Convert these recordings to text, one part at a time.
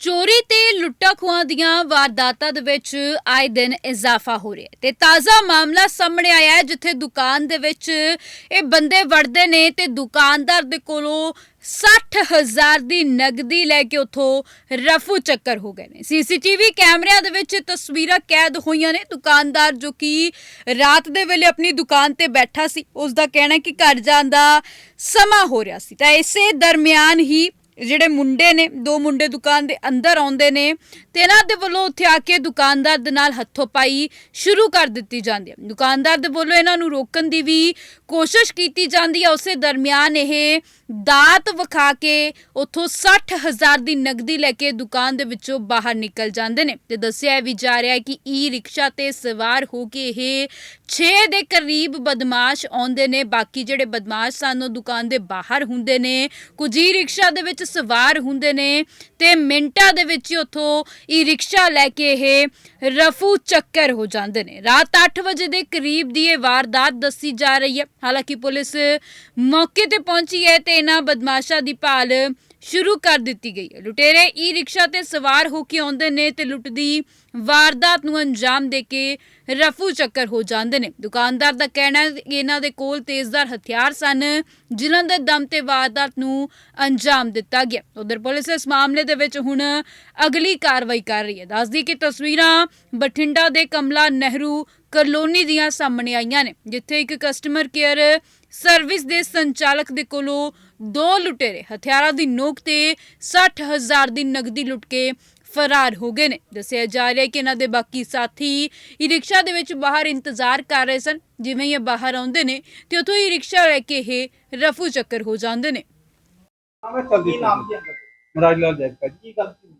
ਚੋਰੀ ਤੇ ਲੁੱਟਾਂ ਖੋਹਾਂ ਦੀਆਂ ਵਾਰਦਾਤਾਂ ਦੇ ਵਿੱਚ ਆਏ ਦਿਨ ਇਜ਼ਾਫਾ ਹੋ ਰਿਹਾ ਹੈ। ਤੇ ਤਾਜ਼ਾ ਮਾਮਲਾ ਸਾਹਮਣੇ ਆਇਆ ਹੈ, ਜਿੱਥੇ ਦੁਕਾਨ ਦੇ ਵਿੱਚ ਇਹ ਬੰਦੇ ਵੜਦੇ ਨੇ ਤੇ ਦੁਕਾਨਦਾਰ ਦੇ ਕੋਲੋਂ 60000 ਦੀ ਨਗਦੀ ਲੈ ਕੇ ਉਥੋਂ ਰਫੂ ਚੱਕਰ ਹੋ ਗਏ ਨੇ। ਸੀਸੀਟੀਵੀ ਕੈਮਰਿਆਂ ਦੇ ਵਿੱਚ ਤਸਵੀਰਾਂ ਕੈਦ ਹੋਈਆਂ ਨੇ। ਦੁਕਾਨਦਾਰ ਜੋ ਕਿ ਰਾਤ ਦੇ ਵੇਲੇ ਆਪਣੀ ਦੁਕਾਨ ਤੇ ਬੈਠਾ ਸੀ ਉਸ ਦਾ ਕਹਿਣਾ ਕਿ ਘਰ ਜਾਣ ਦਾ ਸਮਾਂ ਹੋ ਰਿਹਾ ਸੀ। ਤਾਂ ਇਸੇ ਦਰਮਿਆਨ ਹੀ ਜਿਹੜੇ ਮੁੰਡੇ ਨੇ, ਦੋ ਮੁੰਡੇ ਦੁਕਾਨ ਦੇ ਅੰਦਰ ਆਉਂਦੇ ਨੇ ਤੇ ਇਹਨਾਂ ਦੇ ਵੱਲੋਂ ਉੱਥੇ ਆ ਕੇ ਦੁਕਾਨਦਾਰ ਦੇ ਨਾਲ ਹੱਥੋਂ ਪਾਈ ਸ਼ੁਰੂ ਕਰ ਦਿੱਤੀ ਜਾਂਦੀ ਹੈ। ਦੁਕਾਨਦਾਰ ਦੇ ਵੱਲੋਂ ਇਹਨਾਂ ਨੂੰ ਰੋਕਣ ਦੀ ਵੀ ਕੋਸ਼ਿਸ਼ ਕੀਤੀ ਜਾਂਦੀ ਹੈ। ਉਸੇ ਦਰਮਿਆਨ ਇਹ ਦਾਤ ਵਿਖਾ ਕੇ ਉੱਥੋਂ 60000 ਦੀ ਨਗਦੀ ਲੈ ਕੇ ਦੁਕਾਨ ਦੇ ਵਿੱਚੋਂ ਬਾਹਰ ਨਿਕਲ ਜਾਂਦੇ ਨੇ ਤੇ ਦੱਸਿਆ ਵੀ ਜਾ ਰਿਹਾ ਹੈ ਕਿ ਈ ਰਿਕਸ਼ਾ ਤੇ ਸਵਾਰ ਹੋ ਕੇ ਇਹ 6 ਦੇ ਕਰੀਬ ਬਦਮਾਸ਼ ਆਉਂਦੇ ਨੇ, ਬਾਕੀ ਜਿਹੜੇ ਬਦਮਾਸ਼ ਸਨ ਉਹ ਦੁਕਾਨ ਦੇ ਬਾਹਰ ਹੁੰਦੇ ਨੇ। ਕੁਝ ਈ ਰਿਕਸ਼ਾ ਦੇ ਵਿੱਚ ਸਵਾਰ ਹੁੰਦੇ ਨੇ ਤੇ ਮਿੰਟਾਂ ਦੇ ਵਿੱਚ ਹੀ ਉੱਥੋਂ ਈ ਰਿਕਸ਼ਾ ਲੈ ਕੇ ਇਹ ਰਫੂ ਚੱਕਰ ਹੋ ਜਾਂਦੇ ਨੇ। ਰਾਤ 8 ਵਜੇ ਦੇ ਕਰੀਬ ਦੀ ਇਹ ਵਾਰਦਾਤ ਦੱਸੀ ਜਾ ਰਹੀ ਹੈ। ਹਾਲਾਂਕਿ ਪੁਲਿਸ ਮੌਕੇ ਤੇ ਪਹੁੰਚੀ ਹੈ ਤੇ ਇਹਨਾਂ ਬਦਮਾਸ਼ਾਂ ਦੀ ਭਾਲ ਸ਼ੁਰੂ ਕਰ ਦਿੱਤੀ ਗਈ ਹੈ। ਲੁਟੇਰੇ ਈ ਰਿਕਸ਼ਾ ਤੇ ਸਵਾਰ ਹੋ ਕੇ ਆਉਂਦੇ ਨੇ ਤੇ ਲੁੱਟ ਦੀ ਵਾਰਦਾਤ ਨੂੰ ਅੰਜਾਮ ਦੇ ਕੇ ਰਫੂ ਚੱਕਰ ਹੋ ਜਾਂਦੇ ਨੇ। ਦੁਕਾਨਦਾਰ ਦਾ ਕਹਿਣਾ ਹੈ ਕਿ ਇਹਨਾਂ ਦੇ ਕੋਲ ਤੇਜ਼ਧਾਰ ਹਥਿਆਰ ਸਨ, ਜਿਨ੍ਹਾਂ ਦੇ ਦਮ ਤੇ ਵਾਰਦਾਤ ਨੂੰ ਅੰਜਾਮ ਦਿੱਤਾ ਗਿਆ। ਉਧਰ ਪੁਲਿਸ ਇਸ ਮਾਮਲੇ ਦੇ ਵਿੱਚ ਹੁਣ ਅਗਲੀ ਕਾਰਵਾਈ ਕਰ ਰਹੀ ਹੈ। ਦੱਸਦੀ ਕਿ ਤਸਵੀਰਾਂ ਬਠਿੰਡਾ ਦੇ ਕਮਲਾ ਨਹਿਰੂ ਕਲੋਨੀ ਦੀਆਂ ਸਾਹਮਣੇ ਆਈਆਂ ਨੇ, ਜਿੱਥੇ ਇੱਕ ਕਸਟਮਰ ਕੇਅਰ ਸਰਵਿਸ ਦੇ ਸੰਚਾਲਕ ਦੇ ਕੋਲੋਂ ਦੋ ਲੁਟੇਰੇ ਹਥਿਆਰਾਂ ਦੀ ਨੋਕ ਤੇ 60000 ਦੀ ਨਗਦੀ ਲੁੱਟ ਕੇ ਫਰਾਰ ਹੋ ਗਏ ਨੇ। ਦੱਸਿਆ ਜਾ ਰਿਹਾ ਹੈ ਕਿ ਇਹਨਾਂ ਦੇ ਬਾਕੀ ਸਾਥੀ ਈ ਰਿਕਸ਼ਾ ਦੇ ਵਿੱਚ ਬਾਹਰ ਇੰਤਜ਼ਾਰ ਕਰ ਰਹੇ ਸਨ। ਜਿਵੇਂ ਹੀ ਇਹ ਬਾਹਰ ਆਉਂਦੇ ਨੇ ਤੇ ਉੱਥੋਂ ਹੀ ਰਿਕਸ਼ਾ ਲੈ ਕੇ ਇਹ ਰਫੂ ਚੱਕਰ ਹੋ ਜਾਂਦੇ ਨੇ। ਹਾਂ ਮੈਂ ਚਲਦੀ ਕੀ ਨਾਮ ਕੀ ਅੰਕਲ ਮਰਾਜ ਲਾਲ ਜੈਕਾ ਜੀ ਕੀ ਗੱਲ ਸੀ?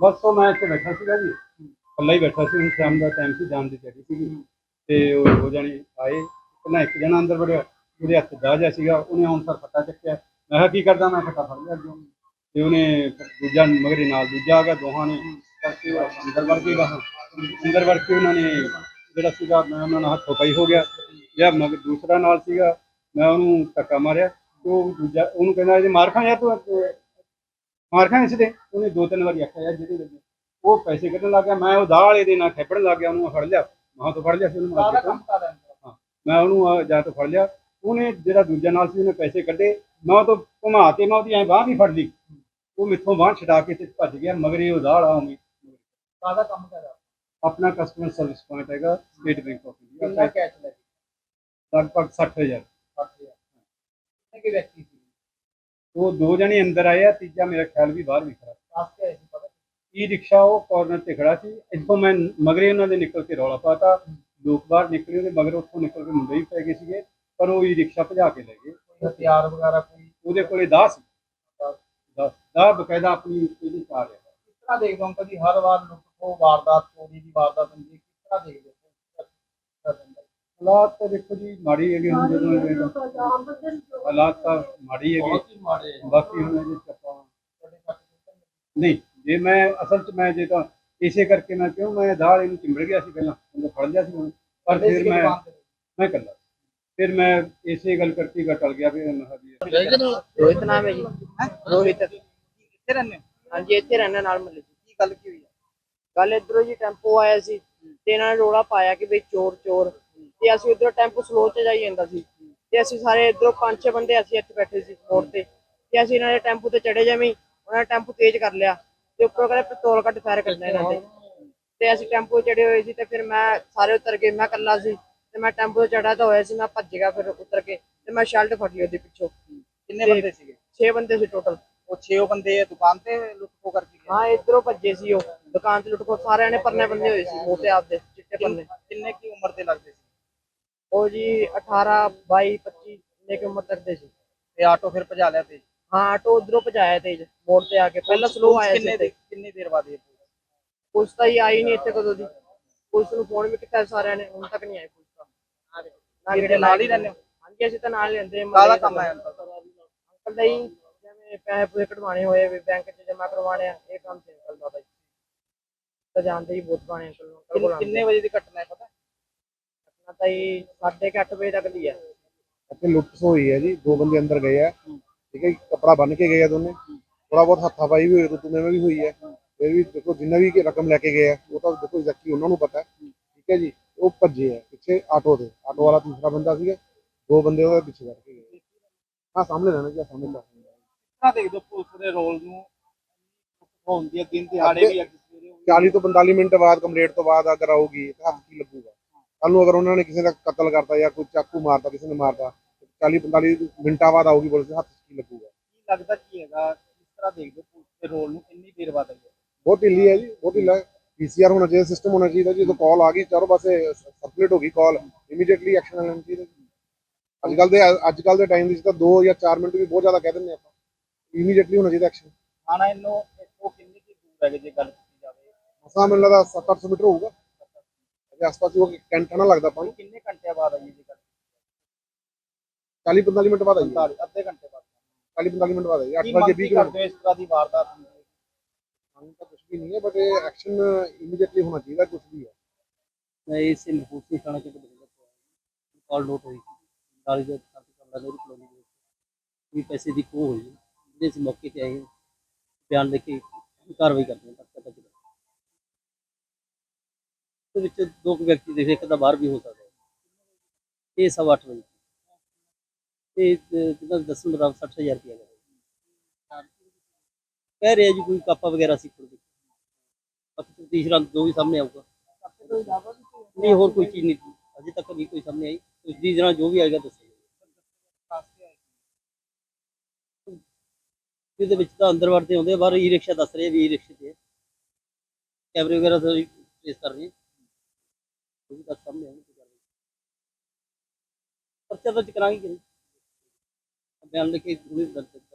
ਬਸ ਉਹ ਮੈਂ ਇੱਥੇ ਬੈਠਾ ਸੀਗਾ ਜੀ। ਇਕੱਲਾ ਹੀ ਬੈਠਾ ਸੀ। ਹੁਣ ਸ਼ਾਮ ਦਾ ਟਾਈਮ ਸੀ ਜਾਣ ਦੀ ਤਿਆਰੀ ਸੀਗੀ। ਤੇ ਉਹ ਜਣੇ ਆਏ। ਪਹਿਲਾਂ ਇੱਕ ਜਣਾ ਅੰਦਰ ਵੜਿਆ। ਉਹਦੇ ਹੱਥ ਦਾ ਜਿਹਾ ਸੀਗਾ। ਉਹਨੇ ਆਉਣ ਸਰ ਫੱਟਾ ਚੱਕਿਆ। ਮੈਂ ਕਿਹਾ ਕੀ ਕਰਦਾ? ਮੈਂ ਫੱਟਾ ਫੜ ਲਿਆ ਅੱਗੋਂ। ਤੇ ਉਹਨੇ ਦੂਜਾ ਮਗਰੇ ਨਾਲ ਦੂਜਾ ਆ ਗਿਆ ਦੋਹਾਂ ਨੇ ਕਰਕੇ ਉਹ ਅੰਦਰ ਵੜ ਕੇ ਗਾਹਾਂ ਅੰਦਰ ਵੜ ਕੇ ਉਹਨਾਂ ਨੇ ਜਿਹੜਾ ਸੀਗਾ ਮੈਂ ਉਹਨਾਂ ਨਾਲ ਹੱਥੋਂ ਪਈ ਹੋ ਗਿਆ। ਜਿਹੜਾ ਮਗ ਦੂਸਰਾ ਨਾਲ ਸੀਗਾ ਮੈਂ ਉਹਨੂੰ ਧੱਕਾ ਮਾਰਿਆ। ਉਹ ਦੂਜਾ ਉਹਨੂੰ ਕਹਿੰਦਾ ਜੇ ਮਾਰ ਖਾਂ ਯਾਰ ਤੂੰ ਮਾਰ ਖਾਂ ਇਸ ਦੇ ਉਹਨੇ ਦੋ ਤਿੰਨ ਵਾਰੀ ਆਖਿਆ ਯਾਰ ਜਿਹਦੇ ਲੱਗੇ। ਉਹ ਪੈਸੇ ਕੱਢਣ ਲੱਗ ਗਿਆ। ਮੈਂ ਉਹ ਦਾਹ ਵਾਲੇ ਦੇ ਨਾਲ ਖੇਪਣ ਲੱਗ ਗਿਆ ਉਹਨੂੰ ਫੜ ਲਿਆ। ਮਾਂ ਤੋਂ ਫੜ ਲਿਆ ਸੀ ਉਹਨੂੰ ਮੈਂ ਉਹਨੂੰ ਜਾ ਤੋਂ ਫੜ ਲਿਆ। ਉਹਨੇ ਜਿਹੜਾ ਦੂਜਾ ਨਾਲ ਸੀ ਉਹਨੇ ਪੈਸੇ ਕੱਢੇ। ਮੈਂ ਉਹ ਤੋਂ ਘੁਮਾ ਕੇ ਮੈਂ ਉਹਦੀ ਐ ਬਾਹ ਵੀ ਫੜ ਲਈ। ਉਹ ਮਿੱਥੋਂ ਬਾਹ ਛਡਾ ਕੇ ਤੇ ਭੱਜ ਗਿਆ ਮਗਰੇ ਵਾਲਾ ਆਉਂਗੀ ਸਾਰਾ ਕੰਮ ਕਰ ਰਿਹਾ? ਆਪਣਾ ਕਸਟਮਰ ਸਰਵਿਸ ਪੁਆਇੰਟ ਹੈਗਾ ਸਟੇਟ ਬੈਂਕ ਆਫ ਕਿੰਨਾ ਇੰਡੀਆ ਕੈਸ਼ ਲੈ ਲਗਭਗ 60000 ਫੜਦੇ ਆ ਕਿੰਨੇ ਕੇ ਵਿਅਕਤੀ ਸੀ? ਉਹ ਦੋ ਜਣੇ ਅੰਦਰ ਆਏ ਆ ਤੀਜਾ ਮੇਰਾ ਖਿਆਲ ਵੀ ਬਾਹਰ ਵੀ ਖੜਾ। ਆਏ ਸੀ ਪਤਾ? ਈ ਰਿਕਸ਼ਾ ਉਹ ਕਾਰਨਰ ਤੇ ਖੜਾ ਸੀ। ਇੱਥੋਂ ਮੈਂ ਮਗਰੇ ਉਹਨਾਂ ਦੇ ਨਿਕਲ ਕੇ ਰੌਲਾ ਪਾਤਾ। ਲੋਕ ਬਾਹਰ ਨਿਕਲੇ ਉਹਦੇ ਮਗਰ ਉੱਥੋਂ ਨਿਕਲ ਕੇ ਮੁੰਡੇ ਹੀ ਪੈ ਗਏ ਸੀਗੇ ਪਰ ਉਹ ਈ ਰਿਕਸ਼ਾ ਭਜਾ ਕੇ ਲੈ ਗਏ। ਹਥਿਆਰ ਵਗੈਰਾ ਕੋਈ? ਉਹਦੇ ਕੋਲੇ 10 ਸੀ 10 ਦਾ ਬਕਾਇਦਾ ਆਪਣੀ ਇਹਦੀ ਕਾਰ ਹੈ। ਕਿਸ ਤਰ੍ਹਾਂ ਦੇਖਦੇ ਹੋ ਕਦੀ ਹਰ ਵਾਰ ਲੁੱਟ ਖੋ ਵਾਰਦਾਤ ਚੋਰੀ ਦੀ ਵਾਰਦਾਤ ਹੁੰਦੀ ਹੈ? ਕਿਸ ਤਰ੍ਹਾਂ ਦੇਖਦੇ ਹੋ ਹਾਲਾਤ ਤਾਂ ਦੇਖੋ ਜੀ ਮਾੜੀ ਹੈਗੇ ਹੁਣ ਜਦੋਂ ਇਹ- ਹਾਲਾਤ ਤਾਂ ਮਾੜੀ ਹੈਗੇ। ਬਾਕੀ ਹੁਣ ਇਹਦੇ ਚ ਆਪਾਂ ਤੁਹਾਡੇ ਤੱਕ ਪਹੁੰਚਣ ਨਹੀਂ? ਜੇ ਮੈਂ ਅਸਲ ਚ ਮੈਂ ਜੇ ਤਾਂ ਇਸੇ ਕਰਕੇ ਮੈਂ ਕਿਉਂ ਮੈਂ ਦਾਲ ਇਹਨੂੰ ਚਿੰਬੜ ਗਿਆ ਸੀ ਪਹਿਲਾਂ ਉਹਨੂੰ ਫੜ ਲਿਆ ਸੀ ਹੁਣ। ਪਰ ਫਿਰ ਮੈਂ। ਮੈਂ ਕੱਲਾ ਫਿਰ ਮੈਂ ਇਸੇ ਗੱਲ ਕਰਤੀ ਗਾ ਟਲ ਗਿਆ ਵੀ ਮੈਂ ਕਿਹਾ ਵੀ ਰੋਹਿਤ ਨਾਮ ਹੈ ਜੀ। ਰੋਹਿਤ। ਕਿੱਥੇ ਰਹਿੰਦੇ ਹੋ? ਹਾਂਜੀ ਇੱਥੇ ਰਹਿਣਾ ਨਾਲ ਮੱਲੇ ਕੀ ਗੱਲ ਕੀ ਹੋਈ ਕੱਲ ਇਧਰੋਂ ਜੀ ਟੈਂਪੋ ਆਇਆ ਸੀ ਤੇ ਇਹਨਾਂ ਨੇ ਰੋਲਾ ਪਾਇਆ ਕਿ ਵੀ ਚੋਰ ਚੋਰ। ਤੇ ਅਸੀਂ ਉਧਰੋਂ ਟੈਂਪੋ ਸਲੋ ਤੇ ਜਾਈ ਜਾਂਦਾ ਸੀ। ਤੇ ਅਸੀਂ ਸਾਰੇ ਇਧਰੋਂ ਪੰਜ ਛੇ ਬੰਦੇ ਅਸੀਂ ਇੱਥੇ ਬੈਠੇ ਸੀ ਮੋੜ ਤੇ। ਤੇ ਅਸੀਂ ਇਹਨਾਂ ਦੇ ਟੈਂਪੋ ਤੇ ਚੜੇ ਜਾਵੀਂ ਉਹਨਾਂ ਨੇ ਟੈਂਪੋ ਤੇਜ਼ ਕਰ ਲਿਆ। ਤੇ ਉੱਪਰੋਂ ਕਹਿੰਦੇ ਪਿਸਤੌਲ ਕੱਢ ਫਾਇਰ ਕਰਨਾ ਇਹਨਾਂ ਤੇ। ਤੇ ਅਸੀਂ ਟੈਂਪੋ ਚੜੇ ਹੋਏ ਸੀ ਤੇ ਫਿਰ ਮੈਂ ਸਾਰੇ ਉਤਰ ਗਏ। ਮੈਂ ਇਕੱਲਾ ਸੀ। ਤੇ ਮੈਂ ਟੈਂਪੋ ਚੜਾ ਤਾਂ ਹੋਇਆ ਸੀ ਮੈਂ ਭੱਜ ਗਿਆ ਫਿਰ ਉਤਰ ਕੇ ਤੇ ਮੈਂ ਸ਼ਰਟ ਫੜ ਲਈ ਉਹਦੇ ਪਿੱਛੋਂ। ਕਿੰਨੇ ਬੰਦੇ ਸੀਗੇ? 6 ਬੰਦੇ ਸੀ ਟੋਟਲ ਉਹ 6 ਬੰਦੇ ਦੁਕਾਨ ਤੇ ਲੁੱਟ ਖੋ ਕਰਕੇ ਗਏ? ਹਾਂ ਇਧਰੋਂ ਭੱਜੇ ਸੀ ਉਹ। ਦੁਕਾਨ ਤੇ ਲੁੱਟ ਖੋ ਸਾਰਿਆਂ ਨੇ ਪਰਨੇ ਬੰਨੇ ਹੋਏ ਸੀ ਮੋਟੇ ਆਪਦੇ ਚਿੱਟੇ ਪਰਨੇ। ਕਿੰਨੇ ਕੀ ਉਮਰ ਦੇ ਲੱਗਦੇ ਸੀ? ਉਹ ਜੀ 18 22 25 ਇੰਨੇ ਕੀ ਉਮਰ ਤੱਕ ਦੇ ਸੀ। ਤੇ ਆਟੋ ਫਿਰ ਭਜਾ ਲਿਆ ਤੇ ਹਾਂ ਆਟੋ ਉਧਰੋਂ ਭਜਾਇਆ ਤੇਜ ਮੋੜ ਤੇ ਆ ਕੇ। ਪਹਿਲਾਂ ਸਲੋ ਆਇਆ ਸੀ ਕਿੰਨੇ ਕਿੰਨੀ ਦੇਰ ਬਾਅਦ ਇਹ ਪੁਲਿਸ? ਤਾਂ ਹੀ ਆਈ ਨਹੀਂ ਇੱਥੇ ਕਦੋਂ ਦੀ। ਪੁਲਿਸ ਨੂੰ ਫੋਨ ਵੀ ਕੀਤਾ ਸਾਰਿਆਂ ਨੇ ਹੁਣ ਤੱਕ ਨਹੀਂ ਆਈ ਨਾ ਕਿਤੇ ਨਾਲ ਹੀ ਰਹਿੰਦੇ ਹੋ? ਹਾਂਜੀ ਅਸੀਂ ਤਾਂ ਨਾਲ ਹੀ ਰਹਿੰਦੇ ਹਾਂ ਕਾਹਦਾ ਕੰਮ ਹੈ। ਅੰਕਲ ਦਾ? ਅੰਕਲ ਦਾ ਹੀ ਜਿਵੇਂ ਪੈਸੇ ਪੂਸੇ ਕਢਵਾਣੇ ਹੋਏ ਵੀ ਬੈਂਕ 'ਚ ਜਮ੍ਹਾਂ ਕਰਵਾਉਣੇ ਆ ਇਹ ਕੰਮ ਤੇ ਅੰਕਲ ਦਾ ਬਾਈ। ਤਾਂ ਜਾਣਦੇ ਹੀ ਬਹੁਤ ਬਾਣੇ ਅੰਕਲ ਨੂੰ ਅੰਕਲ ਕੋਲ ਕਿੰਨ- ਕਿੰਨੇ ਵਜੇ ਦੀ ਘਟਨਾ ਹੈ ਪਤਾ? ਆਪਣਾ ਤਾਂ ਹੀ 8:30 ਵਜੇ ਤੱਕ ਦੀ ਹੈ। ਇੱਥੇ ਲੁੱਟ ਹੋਈ ਹੈ ਜੀ ਦੋ ਬੰਦੇ ਅੰਦਰ ਗਏ ਆ। ਠੀਕ ਹੈ ਜੀ, ਕੱਪੜਾ ਬੰਨ ਕੇ ਗਏ ਆ ਦੋਨੇ। ਥੋੜਾ ਬਹੁਤ ਹੱਥਾਪਾਈ ਵੀ ਹੋਈ ਰੁਤੂਮੇ ਵੀ ਹੋਈ ਹੈ। ਫਿਰ ਵੀ ਦੇਖੋ ਜਿੰਨਾ ਵੀ ਰਕਮ ਲੈ ਕੇ ਗਏ ਆ ਉਹ ਤਾਂ ਦੇਖੋ ਐਗਜ਼ੈਕਟਲੀ ਉਹਨਾਂ ਨੂੰ ਪਤਾ ਹੈ। ਠੀਕ ਹੈ ਜੀ ਉਹ ਭੱਜੇ ਆ ਪਿੱਛੇ ਆਟੋ ਦੇ ਆਟੋ ਵਾਲਾ ਤੀਸਰਾ ਬੰਦਾ ਸੀਗਾ ਦੋ ਬੰਦੇ ਉਹਦੇ ਪਿੱਛੇ ਬੈਠ ਕੇ ਗਏ। ਹਾਂ ਸਾਹਮਣੇ ਰਹਿਣਾ ਜੀ ਆਹ ਸਾਹਮਣੇ ਤਾਂ ਕਿੰਨਾ ਦੇਖਦੇ ਹੋ ਪੁਲਿਸ ਦੇ ਰੋਲ ਨੂੰ? ਹੁੰਦੀ ਹੈ ਦਿਨ ਦਿਹਾੜੇ ਵੀ ਅੱਜ ਸਵੇਰੇ ਹੋਈ। 40 ਤੋਂ 45 ਮਿੰਟ ਬਾਅਦ ਕੰਪਲੀਟ ਤੋਂ ਬਾਅਦ ਅਗਰ ਆਊਗੀ ਤਾਂ ਹੱਥ ਕੀ ਲੱਗੂਗਾ? ਕੱਲ ਨੂੰ ਅਗਰ ਉਹਨਾਂ ਨੇ ਕਿਸੇ ਦਾ ਕਤਲ ਕਰਤਾ ਜਾਂ ਕੋਈ ਚਾਕੂ ਮਾਰਤਾ ਕਿਸੇ ਨੇ ਮਾਰਤਾ 40 45 ਮਿੰਟਾਂ ਬਾਅਦ ਆਊਗੀ ਪੁਲਿਸ ਦੇ ਹੱਥ ਕੀ ਲੱਗੂਗਾ? ਕੀ ਲੱਗਦਾ ਕੀ ਹੈਗਾ? ਕਿਸ ਤਰ੍ਹਾਂ ਦੇਖਦੇ ਹੋ ਪੁਲਿਸ ਦੇ ਰੋਲ ਨੂੰ? ਇੰਨੀ ਦੇਰ ਬਾਅਦ ਆਈ ਹੈ। ਬਹੁਤ ਢਿੱਲੀ ਹੈ ਜੀ ਬਹੁਤ ਢਿੱਲਾ ਹੈ। ਪੀਸੀਆਰ ਹੋਣਾ ਚਾਹੀਦਾ ਸਿਸਟਮ ਹੋਣਾ ਚਾਹੀਦਾ ਜੀ ਜਦੋਂ ਕਾਲ ਆ ਗਈ ਚਾਰੋਂ ਪਾਸੇ ਸਰਕੂਲੇਟ ਹੋ ਗਈ ਕਾਲ ਇਮੀਡੀਏਟਲੀ ਐਕਸ਼ਨ ਲੈਣਾ ਚਾਹੀਦਾ ਅੱਜ ਕੱਲ ਦੇ ਅੱਜ ਕੱਲ ਦੇ ਟਾਈਮ ਵਿੱਚ ਤਾਂ 2 ਜਾਂ 4 ਮਿੰਟ ਵੀ ਬਹੁਤ ਜ਼ਿਆਦਾ ਕਹਿ ਦਿੰਦੇ ਆਪਾਂ। ਇਮੀਡੀਏਟਲੀ ਹੋਣਾ ਚਾਹੀਦਾ ਐਕਸ਼ਨ ਥਾਣਾ ਇਹਨੂੰ ਇੱਥੋਂ ਕਿੰਨੀ ਕੁ ਦੂਰ ਹੈਗੇ ਜੇ ਗੱਲ ਕੀਤੀ ਜਾਵੇ? ਮਸਾਂ ਮੈਨੂੰ ਲੱਗਦਾ 7-800 ਮੀਟਰ ਹੋਊਗਾ। ਅਜੇ ਆਸ-ਪਾਸ ਹੀ ਉਹ ਘੰਟਾ ਨਾ ਲੱਗਦਾ ਨੂੰ। ਕਿੰਨੇ ਘੰਟਿਆਂ ਬਾਅਦ ਆਈ ਹੈ ਜੇ ਗੱਲ 40-45 ਮਿੰਟ ਬਾਅਦ ਆਈ 45 ਅੱਧੇ ਘੰਟੇ ਬਾਅਦ। 40-45 ਮਿੰਟ ਬਾਅਦ ਆਈ 8 ਕੀ ਵਜੇ ਮੰਗ 20 ਕੀ ਕਰਦੇ ਹੋ ਇਸ ਤਰ੍ਹਾਂ ਦੀ ਵਾਰਦਾਤ ਹੁੰਦੀ ਹੈ ਗਲਤੀ ਨਹੀਂ ਹੈ ਬਟ ਇਹ ਐਕਸ਼ਨ ਇਮੀਡੀਏਟਲੀ ਹੋਣਾ ਚਾਹੀਦਾ ਕੁਝ ਵੀ ਹੈ। ਮੈਂ ਇਸ ਇਨਫੋਰਸਮੈਂਟ ਥਾਣਾ ਚ ਬਦਲਦਾ ਕਾਲ ਨੋਟ ਹੋਈ। ਕਾਲਜ ਦਾ ਕਾਫੀ ਕਮਰਾ ਮੇਰੀ ਕਲੋਨੀ ਦੇ ਵੀ ਪੈਸੇ ਦੀ ਖੋਹ ਹੋਈ। ਜਿਹਦੇ ਅਸੀਂ ਮੌਕੇ ਤੇ ਆਏ ਬਿਆਨ ਦੇ ਕੇ ਕਾਰਵਾਈ ਕਰਦੇ ਹਾਂ ਪਤਾ ਚੱਲਦਾ ਦੇ ਵਿੱਚ ਦੋ ਕੁ ਵਿਅਕਤੀ ਦੇਖੇ, ਇੱਕ ਤਾਂ ਬਾਹਰ ਵੀ ਹੋ ਸਕਦਾ ਇਹ ਸਵਾ 8 ਵਜੇ। ਤੇ ਜਿਹਦਾ ਦੱਸਣ ਮੁਤਾਬਕ 60000 ਰੁਪਏ ਲੱਗਾ ਕਹਿ ਰਿਹਾ ਜੀ, ਕੋਈ ਕਾਪਾ ਵਗੈਰਾ ਸੀ ਕੋਈ ਤੀਸਰਾ ਜੋ ਵੀ ਸਾਹਮਣੇ ਆਊਗਾ ਨਹੀਂ ਹੋਰ ਕੋਈ ਚੀਜ਼ ਨਹੀਂ ਅਜੇ ਤੱਕ ਨਹੀਂ ਕੋਈ ਸਾਹਮਣੇ ਆਈ ਉਸ ਦੀ ਜਨਾ ਜੋ ਵੀ ਆਏਗਾ ਦੱਸੇਗਾ ਇਹਦੇ ਵਿੱਚ ਤਾਂ ਅੰਦਰ ਵੜਦੇ ਆਉਂਦੇ ਆ, ਬਾਹਰ ਈ ਰਿਕਸ਼ਾ ਦੱਸ ਰਹੇ ਵੀ ਈ ਰਿਕਸ਼ੇ ਤੇ ਹੈ। ਕੈਮਰੇ ਵਗੈਰਾ ਤੋਂ ਟ੍ਰੇਸ ਕਰ ਰਹੇ ਹਾਂ। ਉਹ ਵੀ ਤਾਂ ਸਾਹਮਣੇ ਆਉਣਗੇ ਕਾਰਵਾਈ ਪਰਚਾ ਦਰਜ ਕਰਾਂਗੇ ਕਿ ਨਹੀਂ? ਬਿਆਨ ਲਿਖੇ ਪੂਰੇ ਦਰਜ ਦਰਜ